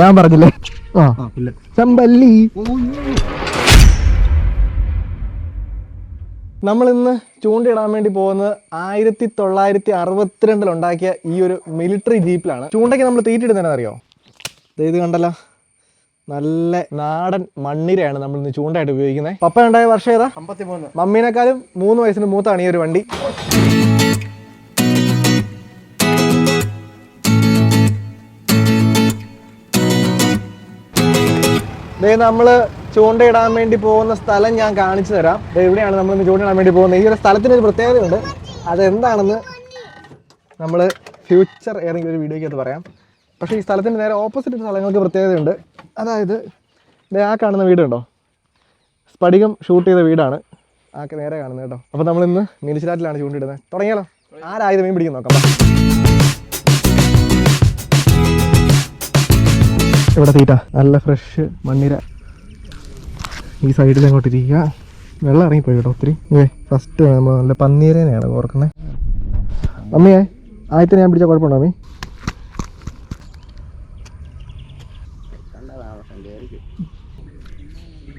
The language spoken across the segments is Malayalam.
ഞാൻ പറഞ്ഞില്ലേ? ആ. ചെമ്പല്ലി. നമ്മൾ ഇന്ന് ചൂണ്ടയിടാൻ വേണ്ടി പോകുന്നത് ആയിരത്തി തൊള്ളായിരത്തി അറുപത്തിരണ്ടിൽ ഉണ്ടാക്കിയ ഈ ഒരു മിലിറ്ററി ജീപ്പിലാണ് ചൂണ്ടയ്ക്ക് നമ്മൾ തീറ്റിടുന്നതെന്ന് അറിയോ? ഇത് കണ്ടല്ലോ. നല്ല നാടൻ മണ്ണിരയാണ് നമ്മൾ ഇന്ന് ചൂണ്ടയായിട്ട് ഉപയോഗിക്കുന്നത്. പപ്പ ഉണ്ടായ വർഷം ഏതാ? മമ്മീനെക്കാളും മൂന്ന് വയസ്സിന് മൂത്താണ് ഈ ഒരു വണ്ടി. ദേ നമ്മൾ ചൂണ്ടയിടാൻ വേണ്ടി പോകുന്ന സ്ഥലം ഞാൻ കാണിച്ചു തരാം. എവിടെയാണ് നമ്മൾ ചൂണ്ടയിടാൻ വേണ്ടി പോകുന്നത്. ഈ ഒരു സ്ഥലത്തിന് ഒരു പ്രത്യേകതയുണ്ട്. അതെന്താണെന്ന് നമ്മൾ ഫ്യൂച്ചർ ഏതെങ്കിലും ഒരു വീഡിയോയ്ക്കകത്ത് പറയാം. പക്ഷേ ഈ സ്ഥലത്തിന് നേരെ ഓപ്പോസിറ്റ് സ്ഥലങ്ങൾക്ക് പ്രത്യേകതയുണ്ട്. അതായത് ദേ ആ കാണുന്ന വീടുണ്ടോ? സ്പടികം ഷൂട്ട് ചെയ്ത വീടാണ്. ആ നേരെ കാണുന്നത് കേട്ടോ. അപ്പോൾ നമ്മൾ ഇന്ന് മീനിച്ചിലാറ്റിലാണ് ചൂണ്ടിടുന്നത്. തുടങ്ങിയാലോ? ആരായത് മീൻ പിടിക്കും നോക്കാം. ഇവിടെ തീറ്റ. നല്ല ഫ്രഷ് മണ്ണിര. ഈ സൈഡിൽ അങ്ങോട്ട് ഇരിക്കുക. വെള്ളം ഇറങ്ങിപ്പോയി കേട്ടോ ഒത്തിരി. ഏ ഫസ്റ്റ് നമ്മൾ നല്ല പന്നീരനെയാണ് ഓർക്കുന്നത് അമ്മയെ ആദ്യത്തെ ഞാൻ പിടിച്ച കുഴപ്പമുണ്ടോ അമ്മി?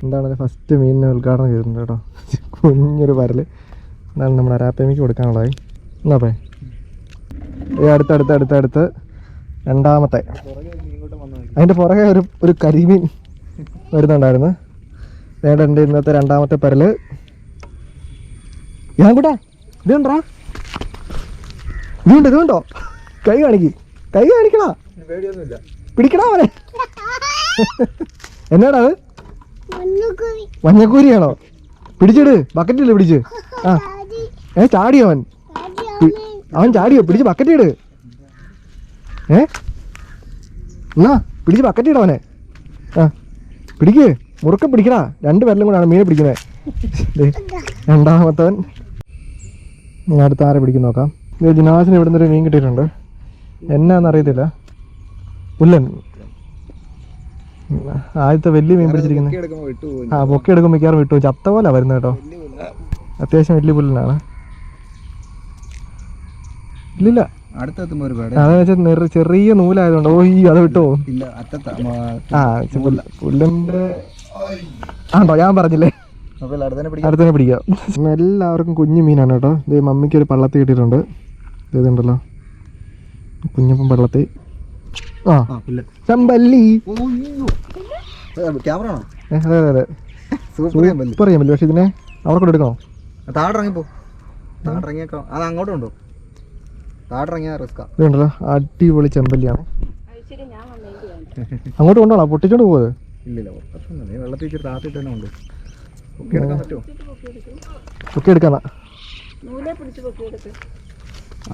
എന്താണ് ഫസ്റ്റ് മീനിനെ ഉദ്ഘാടനം ചെയ്തിട്ടുണ്ട് കേട്ടോ. കുഞ്ഞൊരു പരൽ എന്നാണ് നമ്മുടെ അരാപ്പേമിക്ക് കൊടുക്കാനുള്ളതായി എന്നാ ഈ അടുത്ത് അടുത്ത് അടുത്ത് അടുത്ത്. രണ്ടാമത്തെ. അതിന്റെ പുറകെ ഒരു ഒരു കരിമീൻ വരുന്നുണ്ടായിരുന്നു. നേടെ എന്റെ ഇന്നത്തെ രണ്ടാമത്തെ പരൽ. ഞാൻ കൂട്ടാ ഇതുണ്ടാ കണ്ടാ? ഇതുണ്ട് ഇതുണ്ടോ കൈ കാണിക്കി. കൈ കാണിക്കണോ? പിടിക്കണോ അവനെ? എന്നാടാ അത്? മഞ്ഞക്കൂരിയാണോ? പിടിച്ചിട്. ബക്കറ്റില്ല പിടിച്ച്? ആ. ഏ ചാടിയോ അവൻ. അവൻ ചാടിയോ? പിടിച്ച് ബക്കറ്റിട് ഏ? എന്നാ? പിടിച്ച് ബക്കറ്റ് ആ പിടിക്ക്. മുറുക്കം പിടിക്കണ. രണ്ട് പേരിലും കൂടാണ് മീനെ പിടിക്കുന്നത്. രണ്ടാമത്തവൻ. ഞാൻ അടുത്ത ആരെ പിടിക്കും നോക്കാം. ഇത് ജിനാസിന് ഇവിടെ നിന്നൊരു മീൻ കിട്ടിയിട്ടുണ്ട്. എന്നാന്ന് അറിയത്തില്ല. പുല്ലൻ. ആദ്യത്തെ വലിയ മീൻ പിടിച്ചിരിക്കുന്നത്. ആ പൊക്കി എടുക്കും മിക്കവാറും വിട്ടു ചത്ത പോലെ വരുന്നത് കേട്ടോ. അത്യാവശ്യം വലിയ പുല്ലനാണ്. ഇല്ലില്ല. അടുത്തെത്തുമ്പോ ഒരു പേട. അതെന്ന് വെച്ചാൽ നെറു ചെറിയ നൂലായതുകൊണ്ട് ഓ ഈ അത് വിട്ടോ. ഇല്ല അറ്റത്ത ആ പുല്ലന്റെ ആണ്ടോ ഞാൻ പറഞ്ഞില്ലേ? അടുത്തന്നെ പിടിക്കാം. എല്ലാവർക്കും കുഞ്ഞു മീനാണ് കേട്ടോ. ഇത് മമ്മിക്ക് ഒരു പള്ളത്തി കിട്ടിയിട്ടുണ്ട്. ഇത് ഇതുണ്ടല്ലോ. കുഞ്ഞപ്പം പള്ളത്തി. ആ. ആ പുല്ല. ചമ്പല്ലി. ക്യാമറ അതെ അതെ അതെ. സൂപ്പർ ചെയ്യാൻ പറ്റില്ല പക്ഷെ ഇതിനെ അവർക്കോട്ട് എടുക്കണോ? താടിറങ്ങിപ്പോ താടിറങ്ങിയേക്കാം അത് അങ്ങോട്ടുണ്ടോ താടിറങ്ങിയാ റിസ്കാ ഇതുണ്ടല്ലോ അടിപൊളി ചെമ്പല്ലിയാണ്. അങ്ങോട്ട് കൊണ്ടോളാം പൊട്ടിച്ചോണ്ട് പോവത്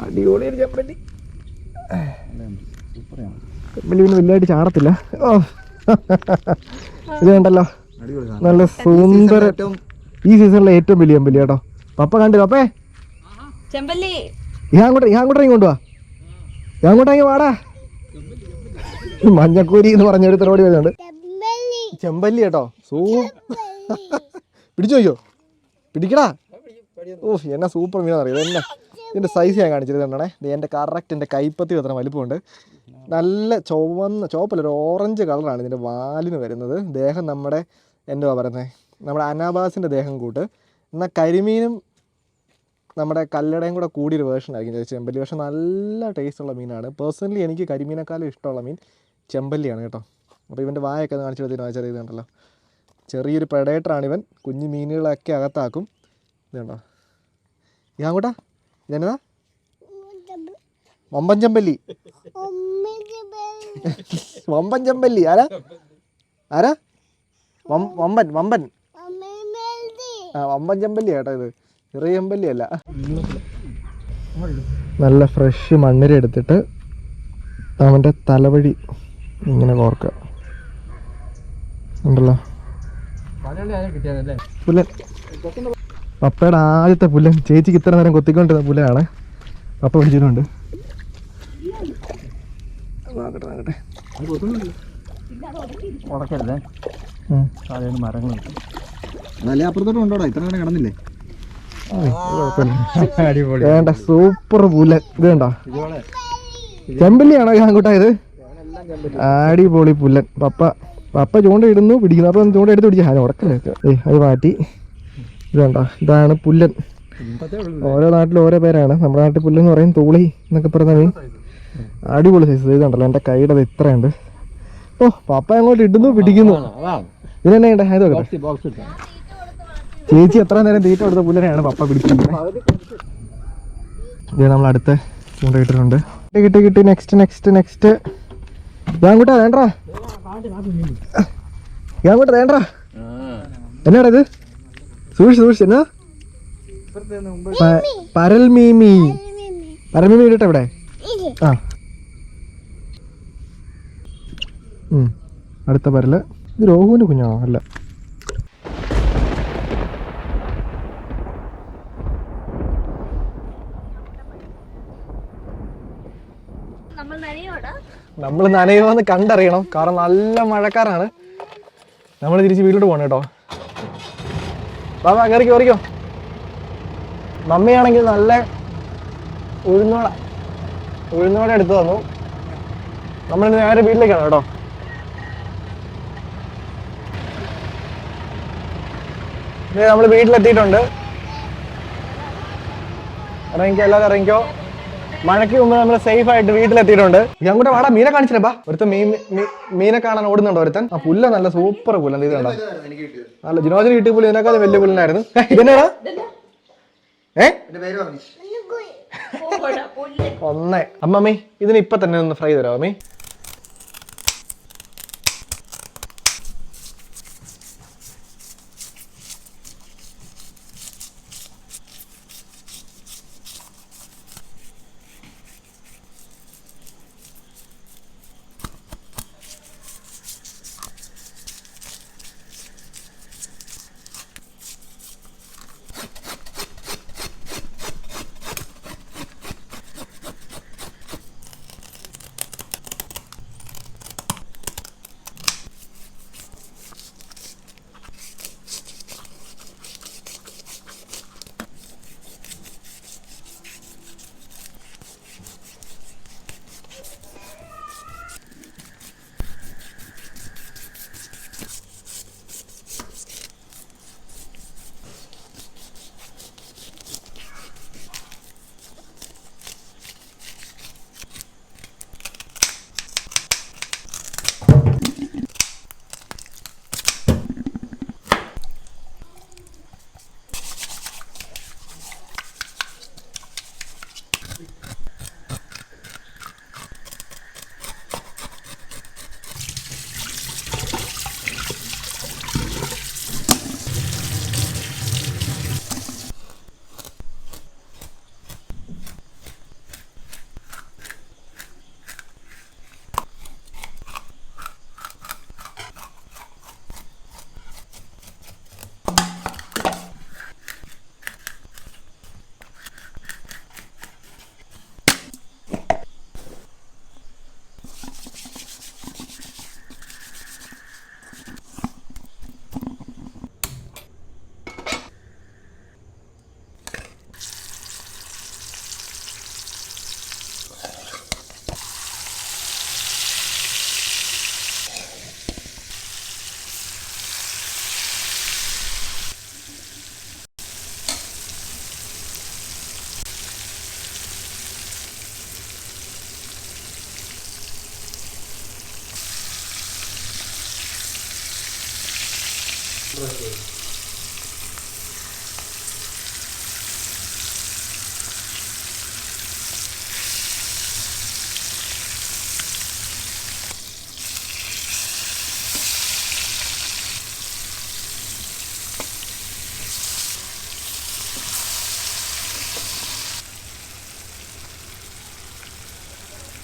അടിപൊളി ഒരു ചെമ്പല്ലി. സൂപ്പറാണ്. ചെമ്പല്ലി പിന്നെ വലുതായിട്ട് ചാടത്തില്ല. ഓ. ഇത് വേണ്ടല്ലോ നല്ല സുന്ദര ഈ സീസണിലെ ഏറ്റവും വലിയ ചെമ്പല്ലി കേട്ടോ. പപ്പ കണ്ടു പപ്പേ. ചെമ്പല്ലി. ഞാൻ അങ്ങോട്ട് ഞാൻ വാ ഞാൻ അങ്ങോട്ടേക്ക് വാടാ. മഞ്ഞക്കൂരി എന്ന് പറഞ്ഞ ഒരു ഓടി വരുന്നുണ്ട്. ചെമ്പല്ലി കേട്ടോ. സൂ പിടിച്ചു നോക്കിയോ പിടിക്കടാ. ഓ എന്നാ സൂപ്പർ മീനാ അറിയാം? എന്നാ ഇതിന്റെ സൈസ് ഞാൻ കാണിച്ചത് കണ്ടേ എന്റെ കറക്റ്റ് എന്റെ കൈപ്പത്തി അത്ര വലിപ്പമുണ്ട്. നല്ല ചുവന്ന ചുവപ്പല്ല ഒരു ഓറഞ്ച് കളറാണ് ഇതിന്റെ വാലിന് വരുന്നത്. ദേഹം നമ്മുടെ എന്തുവാ പറയുന്നത് നമ്മുടെ അനാബാസിന്റെ ദേഹം കൂട്ട്. എന്നാൽ കരിമീനും നമ്മുടെ കല്ലടയും കൂടെ കൂടിയൊരു വേർഷൻ ആയിരിക്കും. ചെമ്പല്ലി. പക്ഷെ നല്ല ടേസ്റ്റ് ഉള്ള മീനാണ്. പേഴ്സണലി എനിക്ക് കരിമീനേക്കാളും ഇഷ്ടമുള്ള മീൻ ചെമ്പല്ലിയാണ് കേട്ടോ. അപ്പോൾ ഇവന്റെ വായൊക്കെ കാണിച്ചു കൊടുത്തിട്ട് ചെറിയ ഇതുണ്ടല്ലോ ചെറിയൊരു predator-ആണ് ഇവൻ. കുഞ്ഞു മീനുകളൊക്കെ അകത്താക്കും. ഇതുണ്ടോ ഞാൻ കൂട്ടാ ഇതെന്നതാ വമ്പൻ ചെമ്പല്ലി. വമ്പൻ ചെമ്പല്ലി. ആരാ? ആരാ? വമ്പൻ വമ്പൻ. ആ വമ്പൻ ചെമ്പല്ലി കേട്ടോ ഇത്. ചെറിയ ചെമ്പല്ലി അല്ല നല്ല ഫ്രഷ് മണ്ണിര എടുത്തിട്ട് അവന്റെ തലവഴി ഇങ്ങനെ കോർക്കുക ഉണ്ടല്ലോ. പുല്ലൻ പപ്പയുടെ ആദ്യത്തെ പുല്ലൻ ചേച്ചിക്ക് ഇത്ര നേരം കൊത്തിക്കൊണ്ടിരുന്ന പുല്ലാണ് പപ്പ പിടിച്ചിട്ടുണ്ട്. അപ്പുറത്തോട്ട് ഉണ്ടോടാ ഇത്ര നേരം കിടന്നില്ലേ? വേണ്ട സൂപ്പർ പുല ഇത് വേണ്ട ചെമ്പല്ലിയാണോ ആൺകുട്ടാ ഇത്? അടിപൊളി പുല്ലൻ പപ്പ പപ്പ ചൂണ്ട ഇടുന്നു പിടിക്കുന്നു. അപ്പൊ ചൂണ്ട എടുത്ത് പിടിച്ചു. ഞാൻ ഉടക്കല്ലേ ഏയ് അത് മാറ്റി. ഇത് വേണ്ട ഇതാണ് പുല്ലൻ ഓരോ നാട്ടിലും ഓരോ പേരാണ്. നമ്മുടെ നാട്ടിൽ പുല്ലെന്ന് പറയും തൂളി എന്നൊക്കെ പറയുന്ന മീൻ അടിപൊളി സൈസ് ഇത് കണ്ടല്ലോ എന്റെ കൈയുടെ ഇത് ഇത്രയുണ്ട്. ഓ പപ്പ അങ്ങോട്ട് ഇടുന്നു പിടിക്കുന്നു. ഇതിനെന്നെ ഉണ്ട് അത് ചേച്ചി എത്ര നേരം തീറ്റ കൊടുത്ത പുല്ലനെയാണ് പപ്പ പിടിക്കുന്നത്? ഇത് നമ്മൾ അടുത്ത ചൂണ്ട കിട്ടിട്ടുണ്ട് കിട്ടി കിട്ടി നെക്സ്റ്റ് നെക്സ്റ്റ് നെക്സ്റ്റ് ഞാൻ കൂട്ടാ വേണ്ടാ ഞാൻ കൂട്ടാ വേണ്ടാ എന്നാടാ ഇത്? സൂക്ഷിച്ച് സൂക്ഷിച്ച്. എന്നാ? പരൽമീമി പരൽമീമി ഇടട്ടെ ഇവിടെ? ആ. അടുത്ത പരൽ. ഇത് രോഹുവിന്റെ കുഞ്ഞാണോ? അല്ല നമ്മൾ നനയോടാ നമ്മൾ നനയുമെന്ന് കണ്ടറിയണം. കാരണം നല്ല മഴക്കാരാണ് നമ്മൾ തിരിച്ച് വീട്ടിലോട്ട് പോകണം കേട്ടോ. ബാബാ കയറിക്കോ കയറിക്കോ മമ്മിയാണെങ്കിൽ നല്ല ഉഴുന്നോട ഉഴുന്നോട എടുത്തു തന്നു. നമ്മൾ നേരെ വീട്ടിലേക്കാണ് കേട്ടോ. നമ്മൾ വീട്ടിലെത്തിയിട്ടുണ്ട്. ഇറങ്ങിക്കോ എല്ലാവരും ഇറങ്ങിക്കോ. മഴയ്ക്ക് മുമ്പ് നമ്മൾ സേഫ് ആയിട്ട് വീട്ടിലെത്തിയിട്ടുണ്ട്. ഞാൻ കൂടെ വാടാ മീനെ കാണിച്ചില്ലേ ബാ. ഒരുത്തൻ മീൻ മീനെ കാണാൻ ഓടുന്നുണ്ടോ ഒരുത്തൻ. ആ പുല്ല നല്ല സൂപ്പർ പുല്ല ഇത് കണ്ടോ? നല്ല ജിനോജിന് കിട്ടിയ പുല്ല് ഇതിനേക്കാളും വലിയ പുല്ലിനായിരുന്നു. ഇതെന്നാ? ഏ? ഒന്നേ. അമ്മമ്മേ ഇതിന് ഇപ്പൊ തന്നെ ഒന്ന് ഫ്രൈ തരാം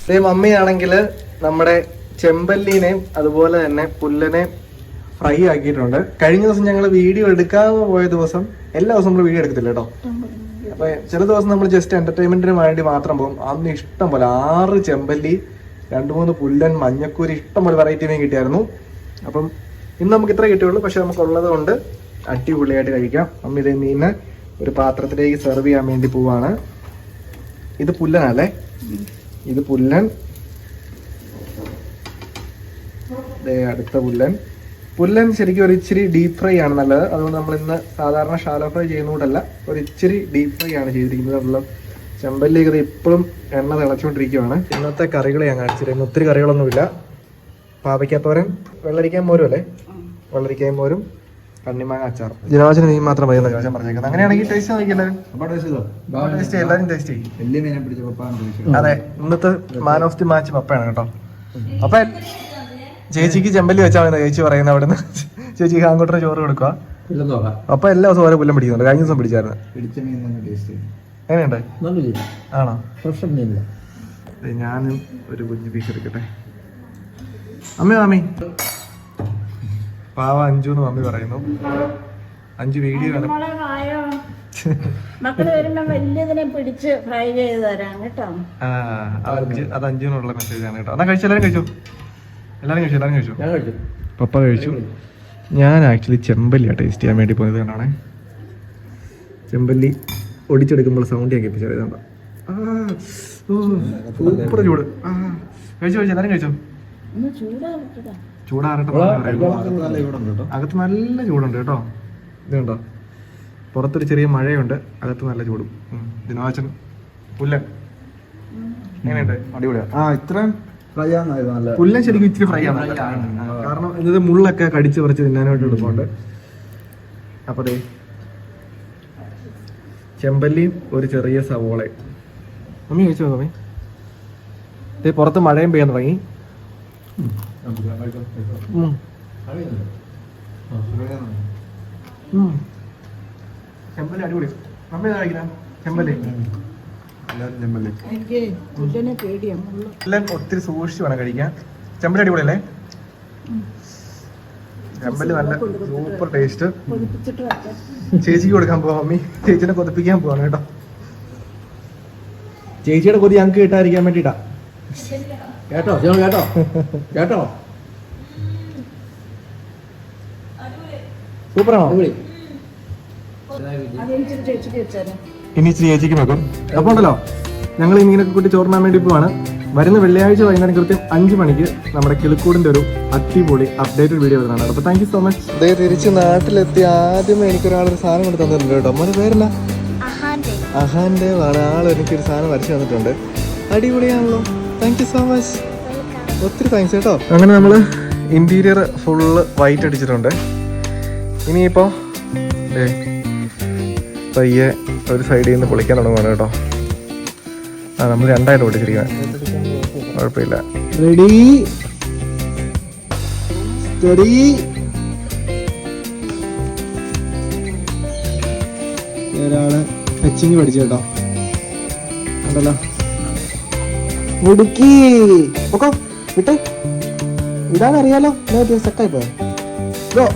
അമ്മി അമ്മയാണെങ്കിൽ നമ്മുടെ ചെമ്പല്ലിനെയും അതുപോലെ തന്നെ പുല്ലനെയും ഫ്രൈ ആക്കിയിട്ടുണ്ട്. കഴിഞ്ഞ ദിവസം ഞങ്ങൾ വീഡിയോ എടുക്കാതെ പോയ ദിവസം എല്ലാ ദിവസവും നമ്മൾ വീഡിയോ എടുക്കത്തില്ല കേട്ടോ. അപ്പൊ ചില ദിവസം നമ്മൾ ജസ്റ്റ് എന്റർടൈൻമെന്റിന് വേണ്ടി മാത്രം പോകും. അന്ന് ഇഷ്ടം പോലെ ആറ് ചെമ്പല്ലി രണ്ടു മൂന്ന് പുല്ലൻ മഞ്ഞക്കൂരി ഇഷ്ടം പോലെ വെറൈറ്റി മീൻ കിട്ടിയായിരുന്നു. അപ്പം ഇന്ന് നമുക്ക് ഇത്ര കിട്ടിയുള്ളൂ. പക്ഷെ നമുക്ക് ഉള്ളത് കൊണ്ട് അടിപൊളിയായിട്ട് കഴിക്കാം. അമ്മ ഇതേ മീന് ഒരു പാത്രത്തിലേക്ക് സെർവ് ചെയ്യാൻ വേണ്ടി പോവാണ്. ഇത് പുല്ലനല്ലേ? ഇത് പുല്ലൻ. അടുത്ത പുല്ലൻ. പുല്ലൻ ശരിക്കും ഒരു ഇച്ചിരി ഡീപ് ഫ്രൈ ആണ് നല്ലത്. അതുകൊണ്ട് നമ്മൾ ഇന്ന് സാധാരണ ഷാലോ ഫ്രൈ ചെയ്യുന്നതുകൊണ്ടല്ല ഒരു ഇച്ചിരി ഡീപ് ഫ്രൈ ആണ് ചെയ്തിരിക്കുന്നത്. നമ്മൾ ചെമ്പല്ലേക്ക് ഇപ്പോഴും എണ്ണ തിളച്ചുകൊണ്ടിരിക്കുകയാണ് ഇന്നത്തെ കറികൾ ഞാൻ കാണിച്ചിരുന്നു ഒത്തിരി കറികളൊന്നുമില്ല. പാവയ്ക്കാത്തോരൻ വെള്ളരിക്കാൻ മോരും അല്ലേ? വെള്ളരിക്കാൻ മോരും കണ്ണിമാങ്ങ അച്ചാർ. മീൻ മാത്രം മതി പറഞ്ഞേക്കുന്നത്. അങ്ങനെയാണെങ്കിൽ ടേസ്റ്റ് നോക്കിയല്ലേ അപ്പോൾ ടേസ്റ്റ് എല്ലാവരും ടേസ്റ്റ് ചെയ്യും. അതെ ഇന്നത്തെ മാൻ ഓഫ് ദി മാച്ച് പപ്പയാണ് കേട്ടോ. അപ്പൊ ചേച്ചിക്ക് ചെമ്പല്ലി വെച്ചാൽ മതി ചേച്ചി അവിടെ നിന്ന് ചേച്ചിക്ക് അങ്ങോട്ടൊരു ചോറ് കൊടുക്കുക. അപ്പൊ എല്ലാ ദിവസവും ഓരോ പുല്ലം പിടിക്കുന്നുണ്ട്. കഴിഞ്ഞ ദിവസം പിടിച്ചായിരുന്നു. പിടിച്ച മീൻ തന്നെ ടേസ്റ്റ് ചെയ്യും എങ്ങനെയുണ്ട്? ആണോ? ഞാനും ഒരു കുഞ്ഞു പീസ് എടുക്കട്ടെ. അമ്മ മാമി? പാവ അഞ്ചു എന്ന് മമ്മി പറയുന്നു. അഞ്ചു വീഡിയോ ആണ് മക്കൾ വരുമ്പോ വലിയതിനെ പിടിച്ച് ഫ്രൈ ചെയ്ത് തരാം കേട്ടോ. ആ അത് അഞ്ച് അത് അഞ്ചു എന്നുള്ള മെസ്സേജ് ആണ് കേട്ടോ. എന്നാ കഴിച്ചു എല്ലാരും കഴിച്ചു? എല്ലാരും കഴിച്ചു എല്ലാരും കഴിച്ചു? ഞാൻ കഴിച്ചു. പപ്പ കഴിച്ചു. ഞാൻ ആക്ച്വലി ചെമ്പല്ലിയാ ടേസ്റ്റ് ചെയ്യാൻ വേണ്ടി പോയത് കണ്ടാണേ ചെമ്പല്ലി ഒടിച്ചെടുക്കുമ്പോൾ സൗണ്ട് ഞാൻ കേൾപ്പിച്ചത് ഇതാ സൂപ്പർ ചൂട്. കഴിച്ചോ കഴിച്ചു കഴിച്ചു എല്ലാവരും കഴിച്ചു? ചൂടാ ചൂടാറട്ടെ അകത്ത് നല്ല ചൂടുണ്ട് കേട്ടോ. ഇത് കണ്ടോ പുറത്തൊരു ചെറിയ മഴയുണ്ട് അകത്ത് നല്ല ചൂടും. ദിനവാചൻ പുല്ലൻ എങ്ങനെയുണ്ട്? അടിപൊളിയാ. ആ ഇത്രയും ഫ്രൈ ആണെന്നായിരുന്നു നല്ല പുല്ലൻ ശരിക്കും ഇച്ചിരി ഫ്രൈ ആണ്. കാരണം ഇത് മുള്ളൊക്കെ കടിച്ച് പറിച്ച് തിന്നാനായിട്ട് എളുപ്പമുണ്ട്. അപ്പൊ ദേ ചെമ്പല്ലിയും ഒരു ചെറിയ സവോളയും മമ്മി കഴിച്ചോ മമ്മി? ദേ പുറത്ത് മഴയും പെയ്യാൻ തുടങ്ങി. ചെമ്പല്ലി അടിപൊളി. മമ്മി ഏതാ കഴിക്കുന്ന? മുള്ളു. എല്ലാം ഒത്തിരി സൂക്ഷിച്ച് വേണം കഴിക്കാൻ. ചെമ്പൽ അടിപൊളിയല്ലേ? ചെമ്പൽ നല്ല സൂപ്പർ ടേസ്റ്റ്. ചേച്ചിക്ക് കൊടുക്കാൻ പോവാം മമ്മി. ചേച്ചിനെ കൊതിപ്പിക്കാൻ പോവാണ് കേട്ടോ. ചേച്ചിയുടെ കൊതി ഞങ്ങൾക്ക് കിട്ടാതിരിക്കാൻ വേണ്ടിട്ടാ. കേട്ടോ ചേട്ടാ കേട്ടോ? കേട്ടോ? സൂപ്പറാണോ? ഇനി ഇച്ചിരി ചേച്ചിക്ക് വെക്കും. അപ്പോൾ ഉണ്ടല്ലോ ഞങ്ങൾ ഇങ്ങനെയൊക്കെ കൂട്ടി ചോറിനാൻ വേണ്ടി പോവാണ്. വരുന്ന വെള്ളിയാഴ്ച വൈകുന്നേരം കൃത്യം അഞ്ച് മണിക്ക് നമ്മുടെ കിളിക്കൂടിന്റെ ഒരു അടിപൊളി അപ്ഡേറ്റഡ് വീഡിയോ വരുന്നതാണ്. അപ്പൊ താങ്ക് യു സോ മച്ച് ദേ തിരിച്ച് നാട്ടിലെത്തി. ആദ്യമേ എനിക്കൊരാളൊരു സാധനം കൊണ്ട് തന്നിട്ടുണ്ട് കേട്ടോ. മോനെ പേരല്ല അഹാന്റെ അഹാന്റെ ആണ് ആൾ എനിക്കൊരു സാധനം വരച്ചു തന്നിട്ടുണ്ട്. അടിപൊളിയാണല്ലോ. താങ്ക് യു സോ മച്ച് ഒത്തിരി താങ്ക്സ് കേട്ടോ. അങ്ങനെ നമ്മൾ ഇന്റീരിയർ ഫുള്ള് വൈറ്റ് അടിച്ചിട്ടുണ്ട്. ഇനിയിപ്പോൾ പയ്യെ ഒരു സൈഡിൽ നിന്ന് പൊളിക്കാൻ തുടങ്ങുകയാണ് കേട്ടോ. ആ നമ്മൾ രണ്ടായിട്ട് പൊട്ടിച്ചിരിക്കുന്നത് കുഴപ്പമില്ല. റെഡി സ്റ്റഡി ഒരാൾ ടച്ചിങ് പഠിച്ചു കേട്ടോ. ഉണ്ടല്ലോ മുടുക്കി. പൊക്കോ വിട്ടെ വിടാൻ അറിയാലോ സെറ്റായി പോയോ.